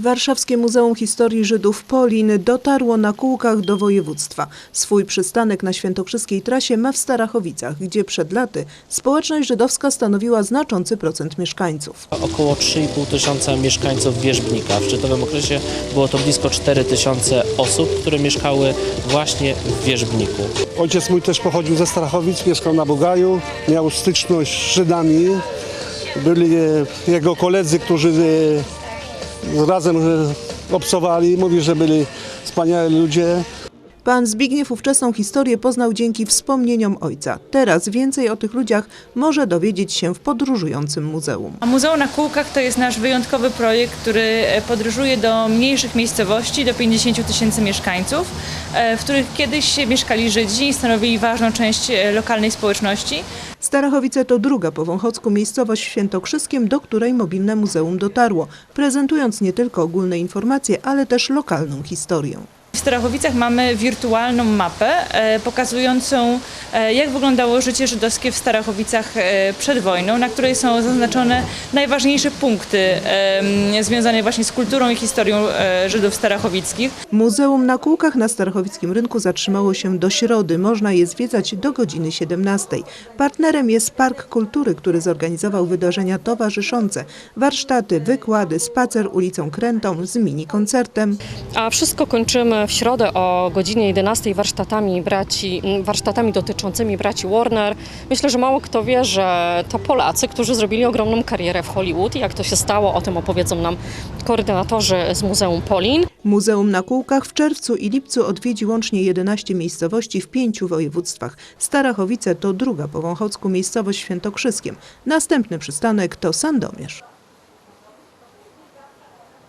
Warszawskie Muzeum Historii Żydów Polin dotarło na kółkach do województwa. Swój przystanek na świętokrzyskiej trasie ma w Starachowicach, gdzie przed laty społeczność żydowska stanowiła znaczący procent mieszkańców. Około 3,5 tysiąca mieszkańców Wierzbnika. W szczytowym okresie było to blisko 4 tysiące osób, które mieszkały właśnie w Wierzbniku. Ojciec mój też pochodził ze Strachowic, mieszkał na Bogaju, miał styczność z Żydami. Byli jego koledzy, którzy razem e, obcowali. Mówi, że byli wspaniali ludzie. Pan Zbigniew ówczesną historię poznał dzięki wspomnieniom ojca. Teraz więcej o tych ludziach może dowiedzieć się w podróżującym muzeum. A Muzeum na Kółkach to jest nasz wyjątkowy projekt, który e, podróżuje do mniejszych miejscowości, do 50 tysięcy mieszkańców, e, w których kiedyś mieszkali Żydzi i stanowili ważną część e, lokalnej społeczności. Starachowice to druga po Wąchocku miejscowość w Świętokrzyskiem, do której mobilne muzeum dotarło, prezentując nie tylko ogólne informacje, ale też lokalną historię. W Starachowicach mamy wirtualną mapę e, pokazującą, e, jak wyglądało życie żydowskie w Starachowicach e, przed wojną, na której są zaznaczone najważniejsze punkty e, związane właśnie z kulturą i historią e, Żydów starachowickich. Muzeum na kółkach na Starachowickim Rynku zatrzymało się do środy. Można je zwiedzać do godziny 17. Partnerem jest Park Kultury, który zorganizował wydarzenia towarzyszące. Warsztaty, wykłady, spacer ulicą Krętą z mini koncertem. A wszystko kończymy w środę o godzinie 11 warsztatami, braci, warsztatami dotyczącymi braci Warner. Myślę, że mało kto wie, że to Polacy, którzy zrobili ogromną karierę w Hollywood i jak to się stało, o tym opowiedzą nam koordynatorzy z Muzeum Polin. Muzeum na kółkach w czerwcu i lipcu odwiedzi łącznie 11 miejscowości w pięciu województwach. Starachowice to druga po Wąchocku miejscowość Świętokrzyskiem. Następny przystanek to Sandomierz.